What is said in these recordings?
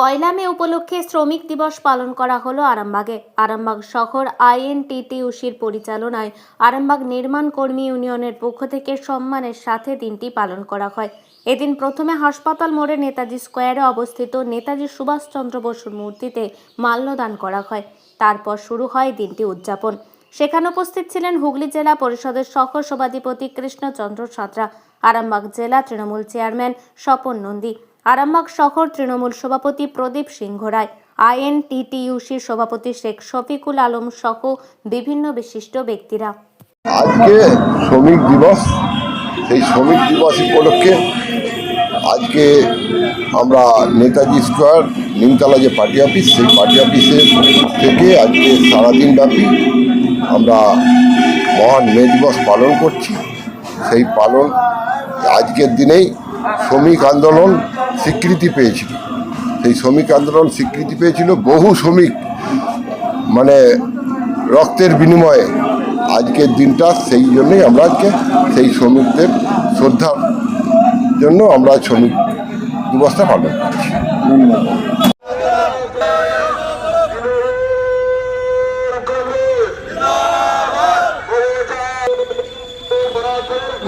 পয়লা মে উপলক্ষে শ্রমিক দিবস পালন করা হলো আরামবাগে। আরামবাগ শহর আইএনটিটিউসির পরিচালনায় আরামবাগ নির্মাণ কর্মী ইউনিয়নের পক্ষ থেকে সম্মানের সাথে দিনটি পালন করা হয়। এদিন প্রথমে হাসপাতাল মোড়ে নেতাজি স্কোয়ারে অবস্থিত নেতাজি সুভাষচন্দ্র বসুর মূর্তিতে মাল্যদান করা হয়। তারপর শুরু হয় দিনটি উদযাপন। সেখানে উপস্থিত ছিলেন হুগলি জেলা পরিষদের সহ সভাধিপতি কৃষ্ণচন্দ্র সাঁতরা, আরামবাগ জেলা তৃণমূল চেয়ারম্যান স্বপন নন্দী আরামবাগ শহর তৃণমূল সভাপতি প্রদীপ সিংহ রায় আইএনটিটিইউসির সভাপতি শেখ শফিকুল আলম সহ বিভিন্ন বিশিষ্ট ব্যক্তিরা। আজকে শ্রমিক দিবস, সেই শ্রমিক দিবস উপলক্ষে আজকে আমরা নেতাজি স্কোয়ার, নিমতলা যে পার্টি অফিস, সেই পার্টি অফিসের থেকে আজকে সারাদিন ব্যাপী আমরা মহান মে দিবস পালন করছি। সেই পালন আজকের দিনেই শ্রমিক আন্দোলন স্বীকৃতি পেয়েছিল। সেই শ্রমিক আন্দোলন স্বীকৃতি পেয়েছিল বহু শ্রমিক। মানে রক্তের বিনিময়ে আজকের দিনটা সেই জন্যই আমরা আজকে সেই শ্রমিকদের শ্রদ্ধার জন্য আমরা শ্রমিক দিবসটা পালন করছি।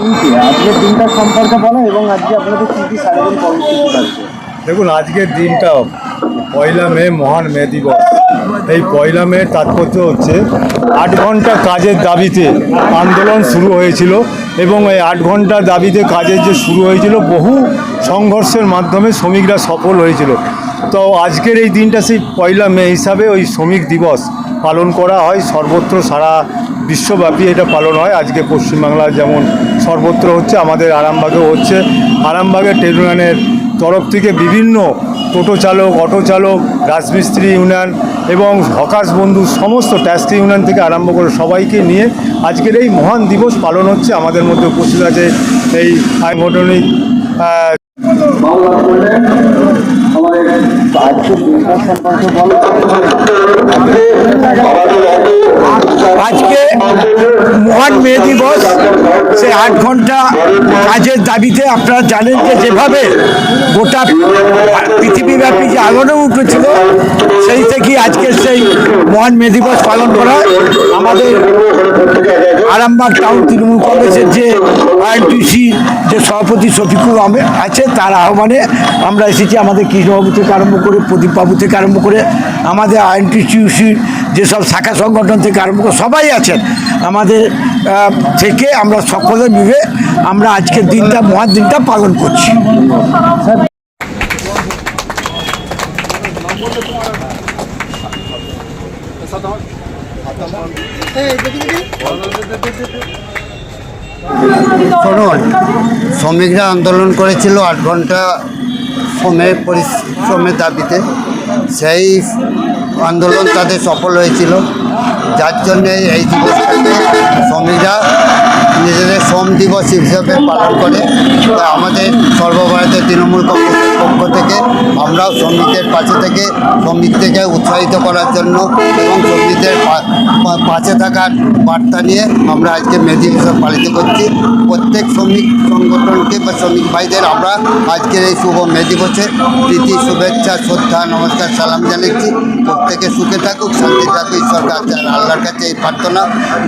আজকের দিনটা সম্পর্কে বলো এবং আজকে আপনাদের কী কী কর্মসূচি দেখুন, আজকের দিনটা পয়লা মে, মহান মে দিবস। এই পয়লা মে তাৎপর্য হচ্ছে, আট ঘণ্টা কাজের দাবিতে আন্দোলন শুরু হয়েছিল এবং এই আট ঘণ্টা দাবিতে কাজের যে শুরু হয়েছিল, বহু সংঘর্ষের মাধ্যমে শ্রমিকরা সফল হয়েছিল। তো আজকের এই দিনটা সেই পয়লা মে হিসাবে ওই শ্রমিক দিবস পালন করা হয়। সর্বত্র সারা বিশ্বব্যাপী এটা পালন হয়। আজকে পশ্চিমবাংলার যেমন সর্বত্র হচ্ছে, আমাদের আরামবাগেও হচ্ছে। আরামবাগের ট্রেড তরফ থেকে বিভিন্ন টোটো চালক, অটো চালক, রাজমিস্ত্রি ইউনিয়ন এবং হকার্স বন্ধু সমস্ত ট্যাক্সি ইউনিয়ন থেকে আরম্ভ করে সবাইকে নিয়ে আজকের এই মহান দিবস পালন হচ্ছে। আমাদের মধ্যে উপস্থিত আছে এই সাংগঠনিক আহ, আজকের দিনটা সম্পর্কে বলো আজকে মহান মে দিবস সে আট ঘণ্টা কাজের দাবিতে আপনারা জানেন যে যেভাবে গোটা পৃথিবীব্যাপী যে আলোড়ন উঠেছিল, সেই থেকেই আজকে সেই মহান মে দিবস পালন করা আমাদের আরামবাগ টাউন তৃণমূল কংগ্রেসের যে আইএনটিসি যে সভাপতি শফিকুল আছে, তার আহ্বানে আমরা এসেছি। আমাদের কৃষ্ণবাবু থেকে আরম্ভ করে, প্রদীপবাবু থেকে আরম্ভ করে, আমাদের আইএনটিসিউসির যেসব শাখা সংগঠন থেকে আরম্ভ করে সবাই আছেন, আমাদের থেকে আমরা সকলে মিলে আমরা আজকের দিনটা, মহান দিনটা পালন করছি। শ্রমিকরা আন্দোলন করেছিল আট ঘণ্টা শ্রমের পরিশ্রমের দাবিতে। সেই আন্দোলন তাদের সফল হয়েছিল। যার জন্যে এই দিবসটাকে শ্রমিকরা নিজেদের শ্রম দিবস হিসাবে পালন করে। আমাদের সর্বভারতীয় তৃণমূল কংগ্রেসের পক্ষ থেকে, আমরাও শ্রমিকদের পাশে থেকে, শ্রমিকদেরকে উৎসাহিত করার জন্য এবং শ্রমিকদের পাশে থাকার বার্তা নিয়ে আমরা আজকে মে দিবস পালিত করছি। প্রত্যেক শ্রমিক সংগঠনকে বা শ্রমিক ভাইদের আমরা আজকের এই শুভ মে দিবসে প্রীতি, শুভেচ্ছা, শ্রদ্ধা, নমস্কার, সালাম জানাচ্ছি। প্রত্যেকে সুখে থাকুক শান্তি থাকুক, ঈশ্বর কাছে আল্লাহর কাছে এই প্রার্থনা।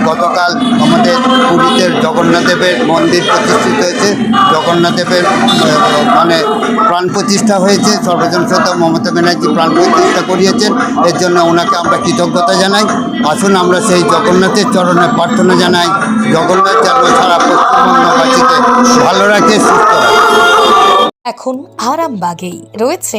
গতকাল আমাদের পুরীতে জগন্নাথ দেবের মন্দির প্রতিষ্ঠিত হয়েছে। জগন্নাথ দেবের মানে প্রাণ প্রতিষ্ঠা হয়েছে। সর্বজন শ্রদ্ধা মমতা ব্যানার্জি প্রাণ প্রতিষ্ঠা করিয়েছেন। এর জন্য ওনাকে আমরা কৃতজ্ঞতা জানাই। আসুন আমরা সেই জগন্নাথের চরণে প্রার্থনা জানাই। জগন্নাথ যেন সারা পশ্চিমবঙ্গবাসীকে ভালো রাখে, সুস্থ এখন আরামবাগেই রয়েছে